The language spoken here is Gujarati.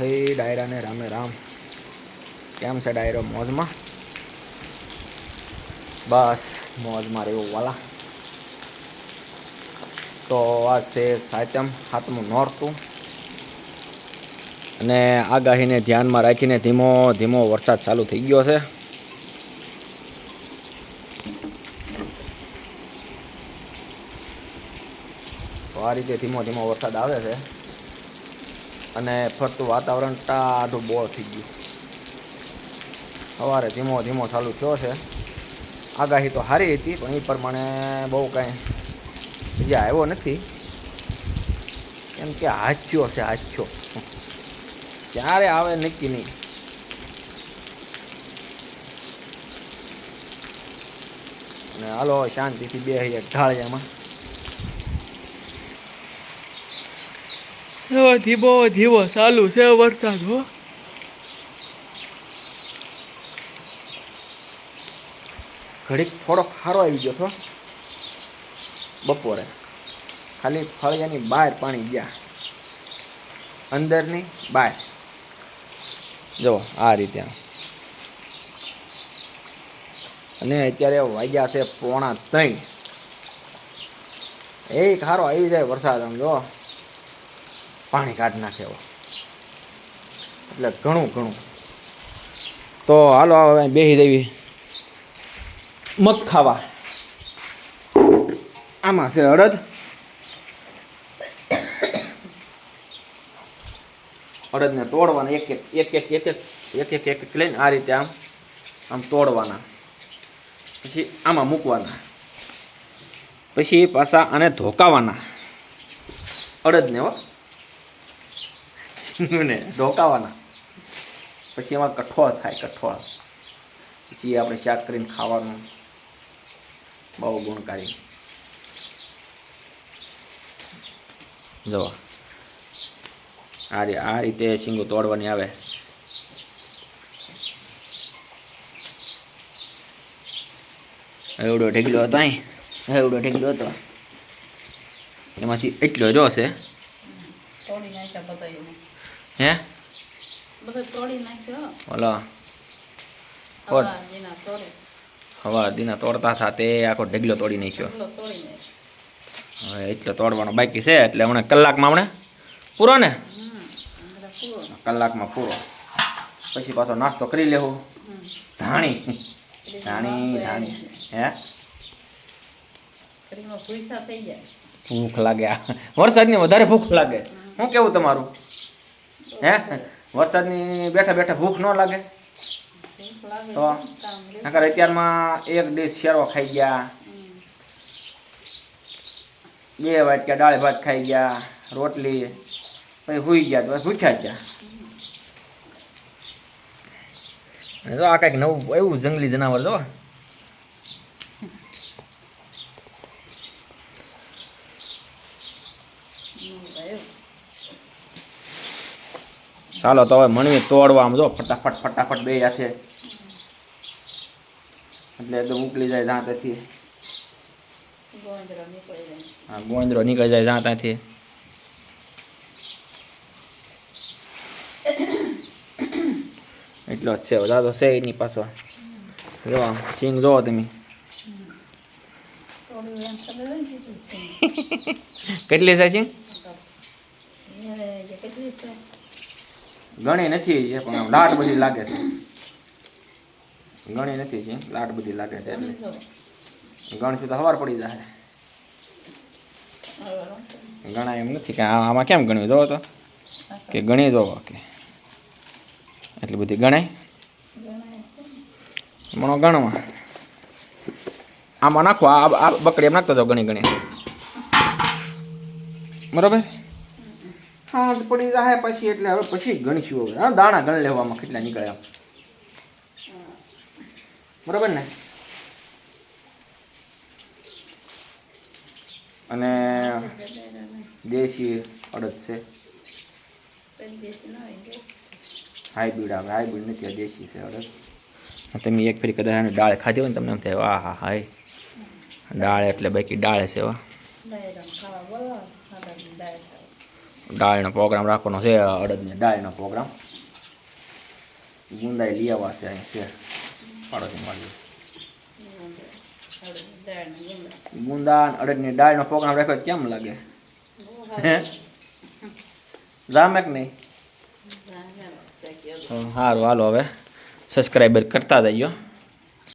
હે ડાયરાને રામે રામ. કેમ છે ડાયરો મોજમાં? બસ, મોજમાં રહેવું વાલા. તો આ છે સાતમ સાતમું નોરતું. અને આગાહીને ધ્યાનમાં રાખીને ધીમો ધીમો વરસાદ ચાલુ થઈ ગયો છે. તો આ રીતે ધીમો ધીમો વરસાદ આવે છે. અને ફરતું વાતાવરણ ટાઢું બોળ થઈ ગયું. સવારે ધીમો ધીમો ચાલુ થયો છે. આગાહી તો સારી હતી, પણ એ પ્રમાણે બહુ કાંઈ બીજા આવ્યો નથી. કેમ કે હાચ્યો છે, હાચ્યો. ક્યારે આવે નક્કી નહીં. અને હાલો, શાંતિથી બે એક ઢાળિયામાં. હવે ધીમો ધીમો ચાલુ છે વરસાદ હો. ઘડીક થોડોક સારો આવી ગયો હતો. બપોરે. ખાલી ફળિયાની બહાર પાણી ગયા. અંદરની બહાર જો, આ રીતે અને અત્યારે વાગ્યા છે પોણા ત્રણ. એક સારો આવી જાય વરસાદ આમ, જો. પાણી કાઢી નાખે એવો. એટલે ઘણું ઘણું. તો હાલો, હવે બેસી દેવી મત ખાવા. આમાં છે અડદ. અડદને તોડવાના એક એક એક એક એક એક એક એક એક એક લઈને આ રીતે આમ આમ તોડવાના. પછી આમાં મૂકવાના. પછી પાછા આને ધોકાવાના. અડદને હો. સિંગને ડોકાવાના. પછી એમાં કઠોળ થાય કઠોળ. પછી આપણે શાક કરીને ખાવાનું. બહુ ગુણકારી. જો. આ રી- આ રીતે સિંગો તોડવાની આવે. એવડો ઢેગલો હતો અહીં. એવડો ઢેગલો હતો. એમાંથી એટલો જો હે? ઓલો હવા દીના તોડતા હતા તે આખો ઢગલો તોડી નાખ્યો. હવે એટલો તોડવાનો બાકી છે એટલે હમણાં કલાકમાં હમણાં પૂરો ને? કલાકમાં પૂરો. પછી પાછો નાસ્તો કરી લેવું. ધાણી. ધાણી ધાણી. હે? ભૂખ લાગે વરસાદની વધારે ભૂખ લાગે. શું કેવું તમારું? હે? વરસાદની બેઠા બેઠા ભૂખ ન લાગે. તો? તો નકર અત્યારમાં એક ડીશ શેરો ખાઈ ગયા. બે વાટકા દાળ ભાત ખાઈ ગયા, રોટલી, પછી હુઈ ગયા તો ભૂખ્યા ગયા. જો આ કાંઈક નવું, એવું જંગલી જનાવર જો એવું થયું. ચાલો તો હવે મણવી તોડવા આમ જો, ફટાફટ ફટાફટ બે છે એટલે એકદમ ઉકલી જાય જ્યાં ત્યાંથી. હા ગોંદરો નીકળી જાય જ્યાં ત્યાંથી. એટલો જ છે, બધા છે એની પાછો જો આમ સિંગ જોવો તમે. કેટલી છે સિંગ કેટલી છે? ઘણી નથી છે પણ લાટ બધી લાગે છે. ગણી નથી છે લાટ બધી લાગે છે ગણથી તો સવાર પડી જાય ગણાય ગણા એમ નથી કે આમાં કેમ ગણ્યું? જોવો તો. કે ગણી જોવો કે. એટલી બધી ગણાય? મણો ગણવા આમાં નાખો, આ બકડી એમ નાખતો જાઓ ગણી ગણી. બરોબર? હા તો પડી જાય પછી એટલે હવે પછી ગણશું હવે. હા દાણા ગણ લેવામાં કેટલા નીકળ્યા. બરાબર ને? અને દેશી અડદ છે. હાઈબ્રિડ આવે. હાઈબ્રિડ નથી આ દેશી છે અડદ. તમે એક ફેરી કદાચ આની દાળ ખાધી હોય ને તમને એમ થાય વાહ હા હાય દાળ એટલે બાકી દાળ છે વા દાળનો પ્રોગ્રામ રાખવાનો છે અડદની ડાળનો પ્રોગ્રામ ગુંદાઈ લઈ આવવા છે અહીં છે પાડોશી મારી ગુંદા અડદની ડાળનો પ્રોગ્રામ રાખ્યો કેમ લાગે? જામે કે નહીં? સારું હાલો હવે. સબસ્ક્રાઈબર કરતા જઈયો.